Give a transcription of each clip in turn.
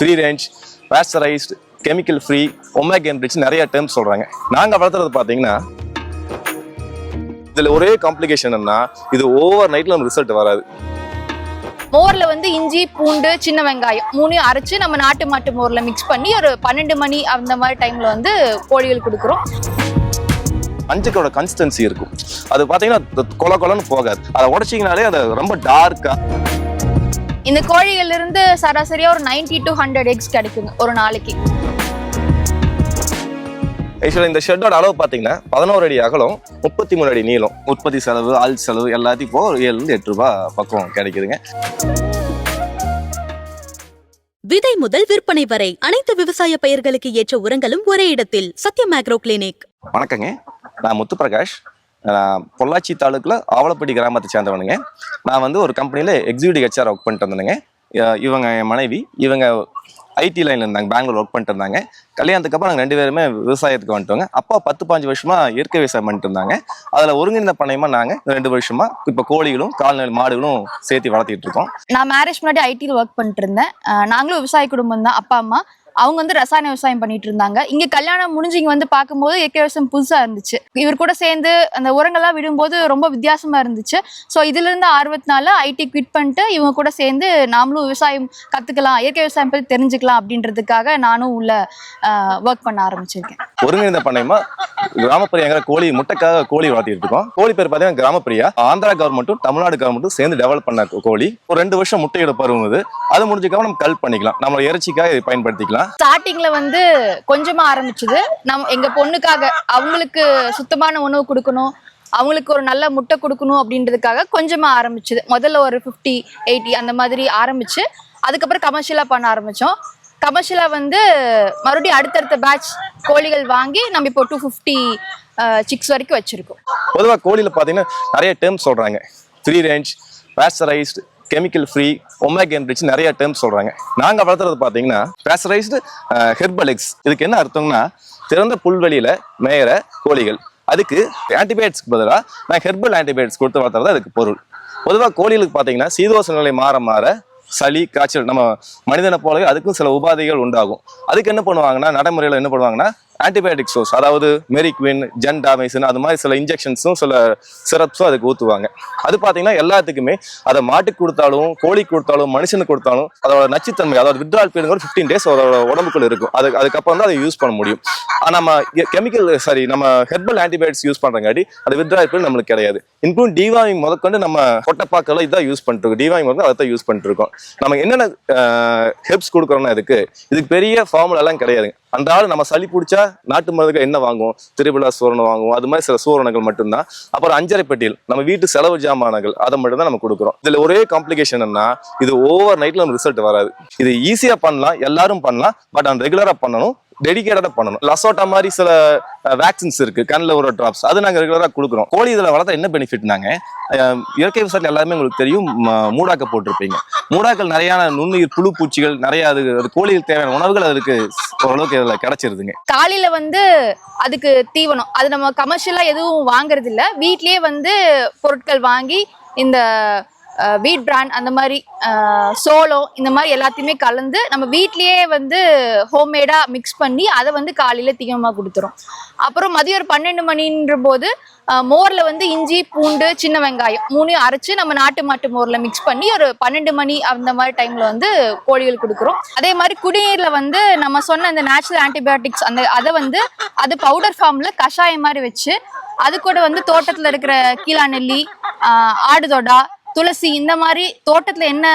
Free range pasteurised chemical free omega rich நிறைய terms சொல்றாங்க. நாங்க வளர்த்துறது பாத்தீங்கன்னா இதுல ஒரே காம்ப்ளிகேஷன் என்ன இது ஓவர் நைட்ல நம்ம ரிசல்ட் வராது. மோர்ல வந்து இஞ்சி பூண்டு சின்ன வெங்காயம் மூணையும் அரைச்சு நம்ம நாட்டு மாட்டு மோர்ல மிக்ஸ் பண்ணி ஒரு பன்னெண்டு மணி அந்த மாதிரி டைம்ல வந்து கோழிகள் கொடுக்குறோம். மஞ்சக்கோட கன்சிஸ்டன்சி இருக்கும். அது பாத்தீங்கன்னா கொல கொலன்னு போகாது. அதை உடைச்சிங்கனாலே அது ரொம்ப டார்க்கா இந்த கோழிகள்ல இருந்து சராசரியா ஒரு 90 டு ஹண்ட்ரட் எக்ஸ் கிடைக்குங்க ஒரு நாளைக்கு. ஆக்சுவலாக இந்த ஷெட்டோட அளவு பார்த்தீங்கன்னா பதினோரு அடி அகலம் முப்பத்தி மூணு அடி நீளம் உற்பத்தி செலவு ஆள் செலவு எல்லாத்தையும் போக ஒரு ஏழுலேருந்து எட்டு ரூபாய் பக்கம் கிடைக்குதுங்க. விதை முதல் விற்பனை வரை அனைத்து விவசாய பயிர்களுக்கு ஏற்ற உரங்களும் ஒரே இடத்தில் சத்யம் அக்ரோ கிளினிக் வணக்கங்க. நான் முத்துப்பிரகாஷ். பொள்ளாச்சி தாலுக்கில் ஆவலப்பட்டி கிராமத்தை சேர்ந்தவனுங்க. நான் வந்து ஒரு கம்பெனியில் எக்ஸிக்யூட்டிவ் ஹெச்ஆர் ஒர்க் பண்ணிட்டு இருந்தேனுங்க. இவங்க என் மனைவி இவங்க ஐடி லைனில் இருந்தாங்க பெங்களூர் ஒர்க் பண்ணிட்டு இருந்தாங்க. கல்யாணத்துக்கு அப்புறம் நாங்கள் ரெண்டு பேருமே விவசாயத்துக்கு வந்துட்டோங்க. அப்பா பத்து பாஞ்சு வருஷமா இயற்கை விவசாயம் பண்ணிட்டு இருந்தாங்க. அதில் ஒருங்கிணைந்த பணையமாக நாங்கள் ரெண்டு வருஷமா இப்போ கோழிகளும் கால்நடை மாடுகளும் சேர்த்து வளர்த்திட்டு இருக்கோம். நான் மேரேஜ் முன்னாடி ஐடியில் ஒர்க் பண்ணிட்டு இருந்தேன். நாங்களும் விவசாய குடும்பம் தான் அப்பா அம்மா அவங்க வந்து ரசாயன விவசாயம் பண்ணிட்டு இருந்தாங்க. இங்க கல்யாணம் முடிஞ்சு இங்க வந்து பார்க்கும்போது இயற்கை விவசாயம் புதுசா இருந்துச்சு. இவர் கூட சேர்ந்து அந்த உரங்கள்லாம் விடும்போது ரொம்ப வித்தியாசமா இருந்துச்சு. ஸோ இதுல இருந்து ஆர்வத்தினால ஐடி குவிட் பண்ணிட்டு இவங்க கூட சேர்ந்து நாமளும் விவசாயம் கத்துக்கலாம் இயற்கை விவசாயம் பத்தி தெரிஞ்சுக்கலாம் அப்படின்றதுக்காக நானும் உள்ள ஒர்க் பண்ண ஆரம்பிச்சிருக்கேன். ஒருங்கிணைந்த பண்ணையமா கிராமப்பிரியாங்கிற கோழி முட்டைக்காக கோழி வளர்த்திட்டு இருக்கோம். கோழி பேர் பார்த்தீங்கன்னா கிராமப்பிரியா. ஆந்திரா கவர்மெண்ட்டும் தமிழ்நாடு கவர்மெண்ட்டும் சேர்ந்து டெவலப் பண்ண கோழி. ஒரு ரெண்டு வருஷம் முட்டையோட பருவம் அது முடிஞ்சுக்காம நம்ம கல் பண்ணிக்கலாம். நம்ம இறைச்சிக்காக இதை பயன்படுத்திக்கலாம் ஸ்டார்டிங்ல வந்து கொஞ்சமா ஆரம்பிச்சது. நம் எங்க பொண்ணுக்காக அவங்களுக்கு சுத்தமான உணவு கொடுக்கணும் அவங்களுக்கு ஒரு நல்ல முட்டை கொடுக்கணும் அப்படின்றதுக்காக கொஞ்சமா ஆரம்பிச்சது. முதல்ல ஒரு ஃபிஃப்டி எயிட்டி அந்த மாதிரி ஆரம்பிச்சு அதுக்கப்புறம் கமர்ஷியலா பண்ண ஆரம்பிச்சோம். கமர்ஷியலா வந்து மறுபடியும் அடுத்தடுத்த பேட்ச் கோழிகள் வாங்கி நம்ம இப்போ டூ ஃபிஃப்டி சிக்ஸ் வரைக்கும் வச்சிருக்கோம். பொதுவாக கோழியில் பார்த்தீங்கன்னா நிறைய டேர்ம்ஸ் சொல்றாங்க. Free range pasteurised chemical free omega rich நிறைய டேர்ம்ஸ் சொல்றாங்க. நாங்கள் வளர்த்துறது பார்த்தீங்கன்னா பேஸ்டரைஸ்டு ஹெர்பலெக்ஸ் இதுக்கு என்ன அர்த்தம்னா திறந்த புல்வெளியில மேயிற கோழிகள். அதுக்கு ஆன்டிபயோட்டிக்ஸ்க்கு பதிலாக நான் ஹெர்பல் ஆன்டிபயோட்டிக்ஸ் கொடுத்து வளர்த்துறது அதுக்கு பொருள். பொதுவாக கோழிகளுக்கு பார்த்தீங்கன்னா சீதோச நிலை மாற மாற சளி காய்ச்சல் நம்ம மனிதனை போலவே அதுக்கும் சில உபாதைகள் உண்டாகும். அதுக்கு என்ன பண்ணுவாங்கன்னா நடைமுறையில் என்ன பண்ணுவாங்கன்னா ஆன்டிபயோட்டிக் சோர்ஸ் அதாவது மெரிக்வின் ஜென்டாமைசின் அது மாதிரி சில இன்ஜெக்ஷன்ஸும் சில சிரப்ஸும் அதுக்கு ஊற்றுவாங்க அது பார்த்தீங்கன்னா எல்லாத்துக்குமே அதை மாட்டுக்கு கொடுத்தாலும் கோழி கொடுத்தாலும் மனுஷனுக்கு கொடுத்தாலும் அதோட நச்சுத்தன்மை அதாவது வித்ரால் பீரியட் ஒரு ஃபிஃப்டீன் டேஸ் அதோட உடம்புக்குள்ள இருக்கும். அது அதுக்கப்புறம் தான் அதை யூஸ் பண்ண முடியும். நம்ம கெமிக்கல் சாரி நம்ம ஹெர்பல் ஆன்டிபயோட்டிக்ஸ் யூஸ் பண்ணுறங்காடி அது வித்ரால் பீரியட் நம்மளுக்கு கிடையாது. இன்க்ளூட் டிவாமிங் முதற்கொண்டு நம்ம கொட்டைப்பாக்கெல்லாம் இதான் யூஸ் பண்ணிட்டு இருக்கோம் டிவாமிங் வந்து அதை தான் யூஸ் பண்ணிட்டு இருக்கோம் நம்ம என்னென்ன ஹெல்ப்ஸ் கொடுக்குறோம்னா இதுக்கு இதுக்கு பெரிய ஃபார்முலாலாம் கிடையாது கிடையாதுங்க. அந்த ஆள் நம்ம சளி பிடிச்சா நாட்டு மருந்துகள் என்ன வாங்குவோம்? திருவிழா சூரணம் வாங்குவோம். அது மாதிரி சில சூரணங்கள் மட்டும்தான். அப்புறம் அஞ்சரை பெட்டியில் நம்ம வீட்டு செலவு ஜாமான்கள் அதை மட்டும் தான் நம்ம கொடுக்குறோம். இதுல ஒரே காம்ப்ளிகேஷன் என்ன இது ஓவர் நைட்ல நம்ம ரிசல்ட் வராது. இது ஈஸியா பண்ணலாம் எல்லாரும் பண்ணலாம் பட் அந்த ரெகுலரா பண்ணணும் டெடிகேட்டடா பண்ணணும். லசோட்டா மாதிரி சில வேக்சின்ஸ் இருக்கு. கண்ணில் ஒரு ட்ராப்ஸ் அது நாங்கள் ரெகுலராக கொடுக்குறோம். கோழி இதில் வளர்த்தா என்ன பெனிஃபிட்னாங்க நாங்கள் இயற்கை விவசாயத்தில் எல்லாருமே உங்களுக்கு தெரியும். மூடாக்க போட்டிருப்பீங்க. மூடாக்கள் நிறைய நுண்ணுயிர் புழு பூச்சிகள் நிறைய அது அது கோழிகளுக்கு தேவையான உணவுகள் அதுக்கு ஓரளவுக்கு இதில் கிடைச்சிருதுங்க. காலையில வந்து அதுக்கு தீவனம். அது நம்ம கமர்ஷியலாக எதுவும் வாங்குறது இல்ல வந்து பொருட்கள் வாங்கி இந்த வீட் பிராண்ட் அந்த மாதிரி சோளம் இந்த மாதிரி எல்லாத்தையுமே கலந்து நம்ம வீட்லேயே வந்து ஹோம்மேடாக மிக்ஸ் பண்ணி அதை வந்து காலையில் தீவிரமாக கொடுத்துரும். அப்புறம் மதியம் ஒரு பன்னெண்டு மணின்ற போது மோரில் வந்து இஞ்சி பூண்டு சின்ன வெங்காயம் மூணையும் அரைச்சி நம்ம நாட்டு மாட்டு மோரில் மிக்ஸ் பண்ணி ஒரு பன்னெண்டு மணி அந்த மாதிரி டைமில் வந்து கோழிகள் கொடுக்குறோம். அதே மாதிரி குடிநீரில் வந்து நம்ம சொன்ன அந்த நேச்சுரல் ஆன்டிபயோட்டிக்ஸ் அந்த அதை வந்து அது பவுடர் ஃபார்மில் கஷாயம் மாதிரி வச்சு அது கூட வந்து தோட்டத்தில் இருக்கிற கீழா நெல்லி ஆடுதொடா துளசி இந்த மாதிரி தோட்டத்தில் என்ன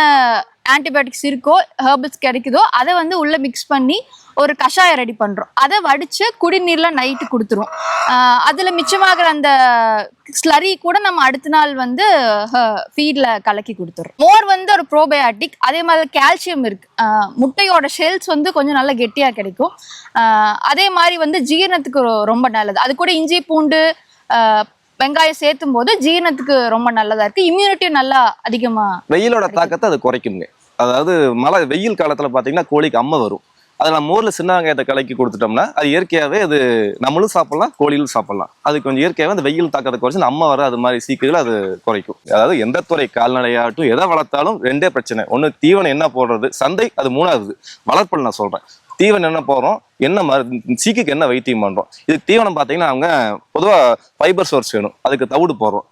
ஆன்டிபயோட்டிக்ஸ் இருக்கோ ஹெர்பல்ஸ் கிடைக்குதோ அதை வந்து உள்ளே மிக்ஸ் பண்ணி ஒரு கஷாயம் ரெடி பண்ணுறோம் அதை வடித்து குடிநீரில் நைட்டு கொடுத்துரும் அதில் மிச்சமாகிற அந்த ஸ்லரி கூட நம்ம அடுத்த நாள் வந்து ஃபீடில் கலக்கி கொடுத்துரும் மோர் வந்து ஒரு ப்ரோபயாட்டிக் அதே மாதிரி கால்சியம் இருக்கு. முட்டையோட ஷெல்ஸ் வந்து கொஞ்சம் நல்லா கெட்டியாக கிடைக்கும். அதே மாதிரி வந்து ஜீரணத்துக்கு ரொம்ப நல்லது. அது கூட இஞ்சி பூண்டு வெங்காயம் சேர்த்தும் போது ஜீரணத்துக்கு ரொம்ப நல்லதா இருக்கு. இம்யூனிட்டியும் நல்லா அதிகமா வெயிலோட தாக்கத்தை அது குறைக்குங்க. அதாவது மழை வெயில் காலத்துல பாத்தீங்கன்னா கோழிக்கு அம்மை வரும். அதில் நம்ம ஊரில் சின்ன வெங்காயத்தை கலக்கி கொடுத்துட்டோம்னா அது இயற்கையாகவே அது நம்மளும் சாப்பிடலாம் கோழிகளும் சாப்பிடலாம். அது கொஞ்சம் இயற்கையாகவே அந்த வெயில் தாக்கத்தை குறைச்சி நம்ம வர அது மாதிரி சீக்கிரம் அது குறைக்கும். அதாவது எந்த துறை கால்நடையாகட்டும் எதை வளர்த்தாலும் ரெண்டே பிரச்சனை. ஒன்று தீவனம் என்ன போடுறது சந்தை அது மூணாவது. வளர்ப்பல் நான் சொல்கிறேன் தீவனம் என்ன போடுறோம் என்ன மருந்து சீக்குக்கு என்ன வைத்தியம் பண்ணுறோம் இது தீவனம் பார்த்தீங்கன்னா அவங்க பொதுவாக ஃபைபர் சோர்ஸ் வேணும். அதுக்கு தவிடு போடுறோம்.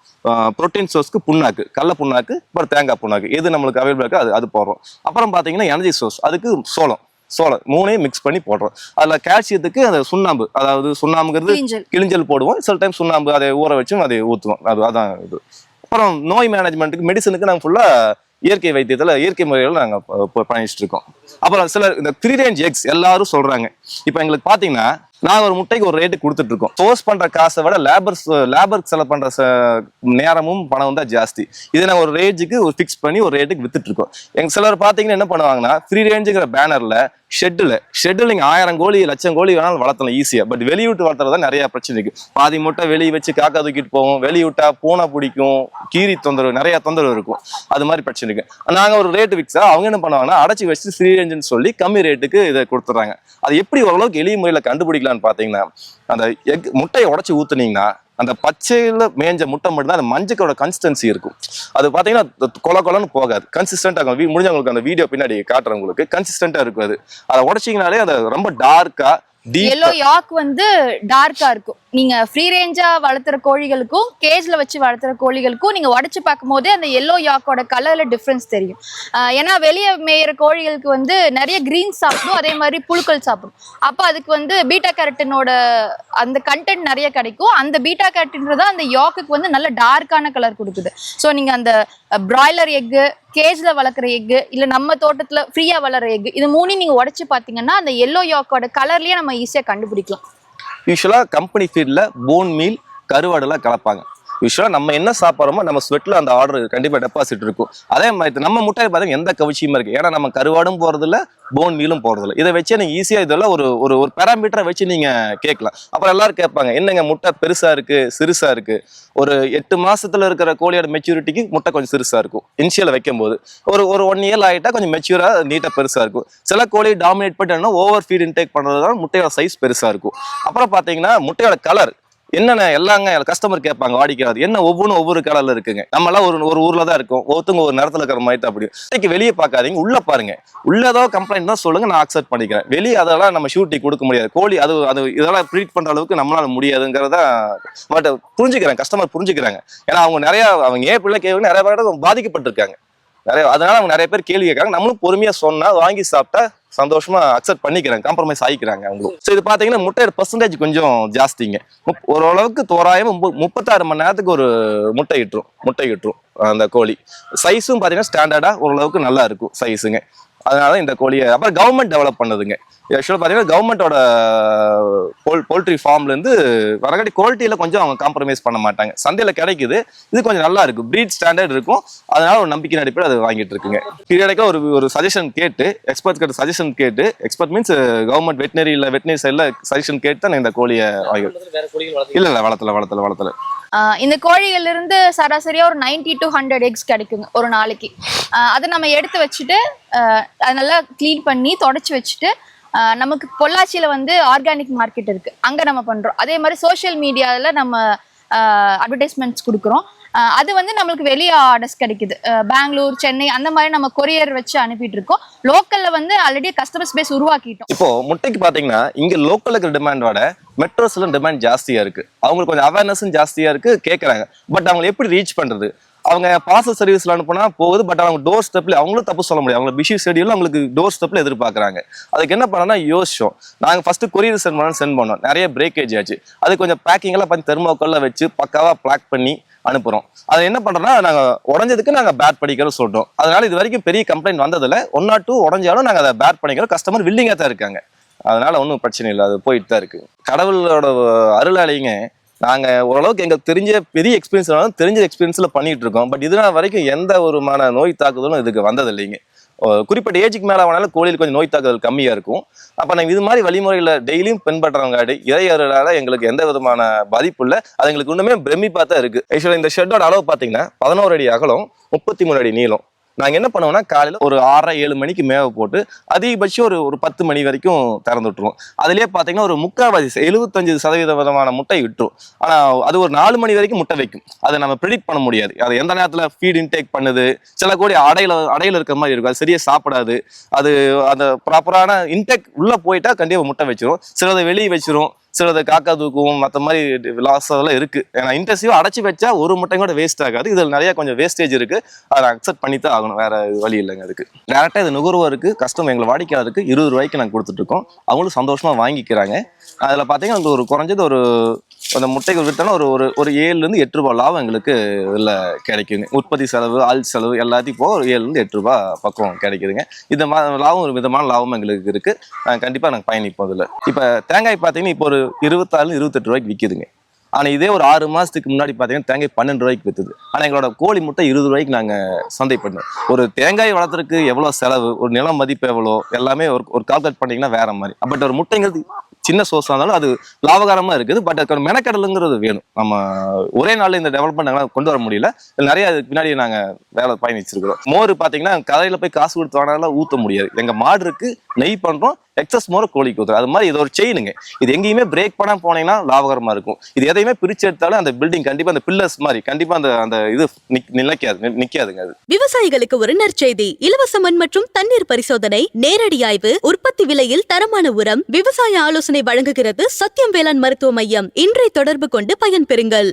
ப்ரோட்டீன் சோர்ஸ்க்கு புண்ணாக்கு கடல புண்ணாக்கு அப்புறம் தேங்காய் புண்ணாக்கு. எது நம்மளுக்கு அவைலபிள் இருக்கோ அது அது போடுறோம். அப்புறம் பார்த்தீங்கன்னா எனர்ஜி சோர்ஸ் அதுக்கு சோளம். சோளம். மூணையும் மிக்ஸ் பண்ணி போடுறோம். அதில் கால்சியத்துக்கு அந்த சுண்ணாம்பு அதாவது சுண்ணாம்புங்கிறது கிளிஞ்சல் போடுவோம். சில டைம் சுண்ணாம்பு அதை ஊற வச்சும் அதை ஊற்றுவோம் அது அதான் இது. அப்புறம் நோய் மேனேஜ்மெண்ட்டுக்கு மெடிசனுக்கு நாங்கள் ஃபுல்லாக இயற்கை வைத்தியத்தில் இயற்கை முறையில் நாங்கள் பயணிச்சுட்டு இருக்கோம் அப்புறம் சில இந்த த்ரீ ரேஞ்ச் எக்ஸ் எல்லாரும் சொல்கிறாங்க இப்போ எங்களுக்கு பார்த்தீங்கன்னா நாங்கள் ஒரு முட்டைக்கு ஒரு ரேட்டு கொடுத்துட்டு இருக்கோம் சோர்ஸ் பண்ணுற காசை விட லேபர்ஸ் லேபருக்கு செலவு பண்ணுற நேரமும் பணம் தான் ஜாஸ்தி. இதை நாங்கள் ஒரு ரேஞ்சுக்கு ஒரு ஃபிக்ஸ் பண்ணி ஒரு ரேட்டுக்கு வித்துட்டு இருக்கோம் எங்க சிலர் பார்த்தீங்கன்னா என்ன பண்ணுவாங்கன்னா த்ரீ ரேஞ்சுங்கிற பேனரில் ஷெட்டில் ஷெட்டில் நீங்கள் ஆயிரம் கோழி லட்சம் கோழி வேணாலும் வளர்த்தலாம் ஈஸியாக பட் வெளியூட்டு வளர்த்துறது தான் நிறைய பிரச்சனை இருக்குது பாதி முட்டை வெளியே வச்சு காக்கா தூக்கிட்டு போவோம். வெளியூட்டா பூனை பிடிக்கும். கீரி தொந்தரவு நிறையா தொந்தரவு இருக்கும். அது மாதிரி பிரச்சனை இருக்குது நாங்கள் ஒரு ரேட்டு ஃபிக்ஸா அவங்க என்ன பண்ணுவாங்கன்னா அடைச்சி வச்சு ஃப்ரீ ரேஞ்சுன்னு சொல்லி கம்மி ரேட்டுக்கு இதை கொடுத்துட்றாங்க. அது எப்படி ஓரளவுக்கு எளிய முறையில் கண்டுபிடிக்கலான்னு பார்த்தீங்கன்னா அந்த எக் முட்டையை உடச்சி ஊற்றுனீங்கன்னா அந்த பச்சையில மேஞ்ச முட்டை மட்டும்தான் அந்த மஞ்சக்கோட கன்சிஸ்டன்சி இருக்கும். அது பார்த்தீங்கன்னா கொல கொலன்னு போகாது. கன்சிஸ்டண்டாக முடிஞ்சவங்களுக்கு அந்த வீடியோ பின்னாடி காட்டுறவங்களுக்கு உங்களுக்கு இருக்கும் அது. அதை உடச்சிங்கனாலே அது ரொம்ப டார்க்காக எல்லோ யாக் வந்து டார்க்கா இருக்கும். நீங்க ஃப்ரீ ரேஞ்சா வளர்த்துற கோழிகளுக்கும் கேஜ்ல வச்சு வளர்த்துற கோழிகளுக்கும் நீங்க உடைச்சு பார்க்கும் போதே அந்த எல்லோ யாக்கோட கலர்ல டிஃபரன்ஸ் தெரியும். ஏன்னா வெளியே மேயிற கோழிகளுக்கு வந்து நிறைய கிரீன் சாப்பிடும் அதே மாதிரி புழுக்கள் சாப்பிடும். அப்ப அதுக்கு வந்து பீட்டா கேரட்டினோட அந்த கண்டென்ட் நிறைய கிடைக்கும். அந்த பீட்டா கேரட்டின்றது அந்த யாக்குக்கு வந்து நல்ல டார்க்கான கலர் கொடுக்குது. ஸோ நீங்க அந்த பிராய்லர் எக்கு கேஜ்ல வளர்க்குற எக்கு இல்ல நம்ம தோட்டத்துல ஃப்ரீயா வளர்ற எக்கு இது மூணையும் நீங்க உடச்சு பாத்தீங்கன்னா அந்த எல்லோ யாக்கோட கலர்லயே நம்ம ஈஸியா கண்டுபிடிக்கலாம். யூஸ்வலாக கம்பெனி ஃபீல்டில் போன் மீல் கருவாடுலாம் கலப்பாங்க. யூஸ்வலாக நம்ம என்ன சாப்பிட்றோமோ நம்ம ஸ்வெட்டில் அந்த ஆர்டர் கண்டிப்பாக டெபாசிட் இருக்கும். அதே மாதிரி நம்ம முட்டையை பார்த்தீங்கன்னா எந்த கவிச்சியுமே இருக்குது ஏன்னா நம்ம கருவாடும் போகிறதில்ல போன் மீலும் போகிறதில்ல இதை வச்சு நீங்கள் ஈஸியாக இதெல்லாம் ஒரு ஒரு ஒரு பேராமீட்டரை வச்சு நீங்கள் கேட்கலாம். அப்புறம் எல்லாரும் கேட்பாங்க என்னங்க முட்டை பெருசாக இருக்குது சிறுசாக இருக்குது ஒரு எட்டு மாதத்தில் இருக்கிற கோழியோட மெச்சூரிட்டிக்கு முட்டை கொஞ்சம் சிறுசாக இருக்கும் இனிஷியல் வைக்கும்போது. ஒரு ஒரு ஒன் இயர் ஆகிட்டா கொஞ்சம் மெச்சூராக நீட்டாக பெருசாக இருக்கும். சில கோழி டாமினேட் பண்ணிட்டோம்னா ஓவர் ஃபீட் இன்டேக் பண்ணுறதுனால முட்டையோட சைஸ் பெருசாக இருக்கும். அப்புறம் பார்த்தீங்கன்னா முட்டையோட கலர் என்னென்ன எல்லாங்க கஸ்டமர் கேட்பாங்க வாடிக்கையாளர். என்ன ஒவ்வொன்றும் ஒவ்வொரு கலர்ல இருக்குங்க. நம்ம எல்லாம் ஒரு ஒரு ஊர்ல தான் இருக்கும். ஒருத்தவங்க ஒரு நேரத்துல இருக்கிற மாதிரி தான் அப்படி இன்னைக்கு வெளியே பார்க்காதீங்க உள்ள பாருங்க. உள்ளதோ கம்ப்ளைண்ட் தான் சொல்லுங்க நான் அக்செப்ட் பண்ணிக்கிறேன். வெளியே அதெல்லாம் நம்ம ஷூட்டி கொடுக்க முடியாது. கோழி அது அது இதெல்லாம் ப்ரீட் பண்ற அளவுக்கு நம்மளால முடியாதுங்கிறத பட் புரிஞ்சுக்கிறேன் கஸ்டமர் புரிஞ்சுக்கிறாங்க. ஏன்னா அவங்க நிறைய அவங்க ஏன் பிள்ளை கேள்வி நிறைய பேர் பாதிக்கப்பட்டிருக்காங்க. நிறைய அதனால அவங்க நிறைய பேர் கேள்வி கேட்காங்க நம்மளும் பொறுமையா சொன்னா வாங்கி சாப்பிட்டா சந்தோஷமா அக்செப்ட் பண்ணிக்கிறாங்க காம்ப்ரமைஸ் ஆகிக்கிறாங்க அவங்களும் ஸோ இது பாத்தீங்கன்னா முட்டையோட பர்சன்டேஜ் கொஞ்சம் ஜாஸ்திங்க. முப்- ஓரளவுக்கு தோராயம் முப்பத்தாறு மணி நேரத்துக்கு ஒரு முட்டை இட்டுரும் முட்டை இட்டுரும் அந்த கோழி. சைஸும் பாத்தீங்கன்னா ஸ்டாண்டர்டா ஓரளவுக்கு நல்லா இருக்கும் சைஸுங்க அதனால இந்த கோழியை அப்புறம் கவர்மெண்ட் டெவலப் பண்ணுதுங்க. ஆக்சுவலாக பார்த்தீங்கன்னா கவர்மெண்ட்டோட போல் போல்ட்ரி ஃபார்ம்லேருந்து வரகாட்டி குவாலிட்டியில் கொஞ்சம் அவங்க காம்ப்ரமைஸ் பண்ண மாட்டாங்க. சந்தையில் கிடைக்குது. இது கொஞ்சம் நல்லா இருக்கும். ப்ரீட் ஸ்டாண்டர்ட் இருக்கும். அதனால ஒரு நம்பிக்கை அடிப்படையில் அது வாங்கிட்டு இருக்குங்க. பீரியடிக்காக ஒரு ஒரு சஜஷன் கேட்டு எக்ஸ்பர்ட் கிட்ட சஜஷன் கேட்டு எக்ஸ்பர்ட் மீன்ஸ் கவர்மெண்ட் வெட்டினரி இல்லை வெட்டினரி சைடில் சஜஷன் கேட்டு தான் இந்த கோழியை வாங்கி இல்லை இல்லை வளர்த்தல வளர்த்தல வளர்த்தல. இந்த கோழிகள்ல இருந்து சராசரியா ஒரு 90 டு ஹண்ட்ரட் எக்ஸ் கிடைக்குங்க ஒரு நாளைக்கு. அதை நம்ம எடுத்து வச்சுட்டு அதை நல்லா க்ளீன் பண்ணி தொடச்சி வச்சுட்டு நமக்கு பொள்ளாச்சியில வந்து ஆர்கானிக் மார்க்கெட் இருக்கு. அங்க நம்ம பண்றோம். அதே மாதிரி சோஷியல் மீடியாவில் நம்ம அட்வர்டைஸ்மெண்ட்ஸ் கொடுக்குறோம். அது வந்து நம்மளுக்கு வெளியே ஆர்டர்ஸ் கிடைக்குது. பெங்களூர் சென்னை அந்த மாதிரி நம்ம கொரியர் வச்சு அனுப்பிட்டு இருக்கோம் லோக்கல்ல வந்து ஆல்ரெடி கஸ்டமர்ஸ் பேஸ் உருவாக்கிட்டோம். இப்போ முட்டைக்கு பாத்தீங்கன்னா இங்க லோக்கல் இருக்கிற டிமாண்டோட மெட்ரோஸ்ல டிமாண்ட் ஜாஸ்தியா இருக்கு. அவங்களுக்கு கொஞ்சம் அவேர்னஸும் ஜாஸ்தியா இருக்கு கேட்கறாங்க பட் அவங்களை எப்படி ரீச் பண்றது? அவங்க பார்சல் சர்வீஸ்ல அனுப்புனா போகுது பட் அவங்க டோர் ஸ்டெப்ல அவங்களும் தப்பு சொல்ல முடியாது. அவங்க பிஷி ஷெடியூல் அவங்களுக்கு டோர் ஸ்டெப்ல எதிர்பார்க்கறாங்க. அதுக்கு என்ன பண்ணனா யோசிச்சோம். நாங்க ஃபர்ஸ்ட் கொரியர் சென்ட் பண்ண சென்ட் பண்ணோம். நிறைய பிரேக்கேஜ் ஆச்சு. அது கொஞ்சம் பேக்கிங் எல்லாம் பண்ணி தெர்மோக்கல்ல வச்சு பக்காவா பேக் பண்ணி அனுப்புறோம். அதை என்ன பண்றோம்னா நாங்க உடஞ்சதுக்கு நாங்க பேட் பண்ணிக்கிறோம் சொல்றோம். அதனால இது வரைக்கும் பெரிய கம்ப்ளைண்ட் வந்ததுல ஒன் ஆர் டூ உடஞ்சாலும் நாங்க அதை பேட் பண்ணிக்கிறோம். கஸ்டமர் வில்லிங்கா தான் இருக்காங்க. அதனால ஒன்றும் பிரச்சனை இல்லை. அது போயிட்டு தான் இருக்கு. கடவுளோட அருளாளிங்க நாங்கள் ஓரளவுக்கு எங்களுக்கு தெரிஞ்ச பெரிய எக்ஸ்பீரியன்ஸ் தெரிஞ்ச எக்ஸ்பீரியன்ஸில் பண்ணிகிட்டு இருக்கோம். பட் இதனால் வரைக்கும் எந்த ஒருமான நோய் தாக்குதலும் இதுக்கு வந்தது இல்லைங்க. குறிப்பிட்ட ஏஜுக்கு மேலே ஆனாலும் கோழியில் கொஞ்சம் நோய் தாக்குதல் கம்மியாக இருக்கும். அப்போ நாங்கள் இது மாதிரி வழிமுறையில் டெய்லியும் பின்பற்றவங்காடி இறையர்களால் எங்களுக்கு எந்த விதமான பாதிப்பு இல்லை. அது எங்களுக்கு இன்னுமே பிரமிப்பாக தான் இருக்குது ஆக்சுவலாக இந்த ஷெட்டோட அளவு பார்த்தீங்கன்னா பதினோரு அடி அகலம் முப்பத்தி மூணு அடி நீளம். நாங்கள் என்ன பண்ணுவோம்னா காலையில் ஒரு ஆறரை ஏழு மணிக்கு மேவை போட்டு அதிகபட்சம் ஒரு ஒரு பத்து மணி வரைக்கும் திறந்து விட்டுருவோம். அதுலேயே பார்த்தீங்கன்னா ஒரு முக்கால்வாசி எழுபத்தஞ்சு சதவீத விதமான முட்டை விட்டுரும். ஆனால் அது ஒரு நாலு மணி வரைக்கும் முட்டை வைக்கும். அதை நம்ம ப்ரிடிக்ட் பண்ண முடியாது. அது எந்த நேரத்தில் ஃபீட் இன்டேக் பண்ணுது? சில கோடி அடையில அடையில இருக்கிற மாதிரி இருக்கும். அது சரியாக சாப்பிடாது. அது அந்த ப்ராப்பரான இன்டேக் உள்ளே போயிட்டா கண்டிப்பாக முட்டை வச்சிரும். சிலதை வெளியே வச்சிரும். சிலது காக்கா தூக்கும் மற்ற மாதிரி லாஸ் அதெல்லாம் இருக்கு. ஏன்னா இன்டென்சிவா அடைச்சி வச்சா ஒரு முட்டையும் கூட வேஸ்ட் ஆகாது. இதில் நிறைய கொஞ்சம் வேஸ்டேஜ் இருக்கு. அதை அக்செப்ட் பண்ணி தான் ஆகணும். வேற வழி இல்லைங்க அதுக்கு. டேரக்டா இது நுகர்வோருக்கு கஸ்டம் எங்களை வாடிக்கையாளருக்கு இருபது ரூபாய்க்கு நாங்கள் கொடுத்துட்டு இருக்கோம். அவங்களும் சந்தோஷமா வாங்கிக்கிறாங்க. அதில் பார்த்தீங்கன்னா ஒரு குறைஞ்சது ஒரு அந்த முட்டைகள் விட்டோன்னா ஒரு ஒரு ஒரு ஏழுலேருந்து எட்டு ரூபா லாபம் எங்களுக்கு இதில் கிடைக்குங்க உற்பத்தி செலவு ஆள் செலவு எல்லாத்தையும் போக ஒரு ஏழுலேருந்து எட்டு ரூபா பக்கம் கிடைக்குதுங்க. இந்த மா லாபம் ஒரு விதமான லாபம் எங்களுக்கு இருக்கு. கண்டிப்பாக நாங்கள் பயணிப்போம் இதில். இப்போ தேங்காய் பார்த்தீங்கன்னா இப்போ ஒரு இருபத்தாறு இருபத்தெட்டு ரூபாய்க்கு விற்கிதுங்க ஆனால் இதே ஒரு ஆறு மாதத்துக்கு முன்னாடி பார்த்தீங்கன்னா தேங்காய் பன்னெண்டு ரூபாய்க்கு விற்றுது ஆனால் எங்களோட கோழி முட்டை இருபது ரூபாய்க்கு நாங்கள் சந்தை பண்ணோம் ஒரு தேங்காய் வளர்த்துறதுக்கு எவ்வளோ செலவு ஒரு நிலம் மதிப்பு எவ்வளோ எல்லாமே ஒரு ஒரு கால்குலேட் பண்ணிங்கன்னா வேற மாதிரி. பட் ஒரு முட்டைங்கிறது சின்ன சோர்ஸாக இருந்தாலும் அது லாபகரமாக இருக்குது. பட் அதுக்கான மெனக்கடலுங்கிறது வேணும். நம்ம ஒரே நாளில் இந்த டெவலப்மெண்ட் எங்களால் கொண்டு வர முடியல. நிறைய அதுக்கு பின்னாடி நாங்கள் வேலை பயணிச்சிருக்கிறோம். மோர் பார்த்தீங்கன்னா கடையில் போய் காசு கொடுத்து வாங்கினால ஊற்ற முடியாது. எங்கள் மாடு இருக்கு நெய் பண்ணுறோம் எக்ஸஸ் மோர கோழிக்கு ஊற்றுறோம் அது மாதிரி இது ஒரு செயினுங்க இது எங்கேயுமே பிரேக் பண்ண போனீங்கன்னா லாபகரமாக இருக்கும். இது எதையுமே பிரிச்சு எடுத்தாலும் அந்த பில்டிங் கண்டிப்பாக அந்த பில்லர்ஸ் மாதிரி கண்டிப்பாக அந்த அந்த இது நிலைக்காது நிற்காதுங்க அது. விவசாயிகளுக்கு ஒரு நற்செய்தி. இலவச மண் மற்றும் தண்ணீர் பரிசோதனை நேரடி ஆய்வு உற்பத்தி விலையில் தரமான உரம் விவசாய ஆலோசனை வழங்குகிறது சத்யம் வேளாண் மருத்துவ மையம். இன்றை தொடர்பு கொண்டு பயன்பெறுங்கள்.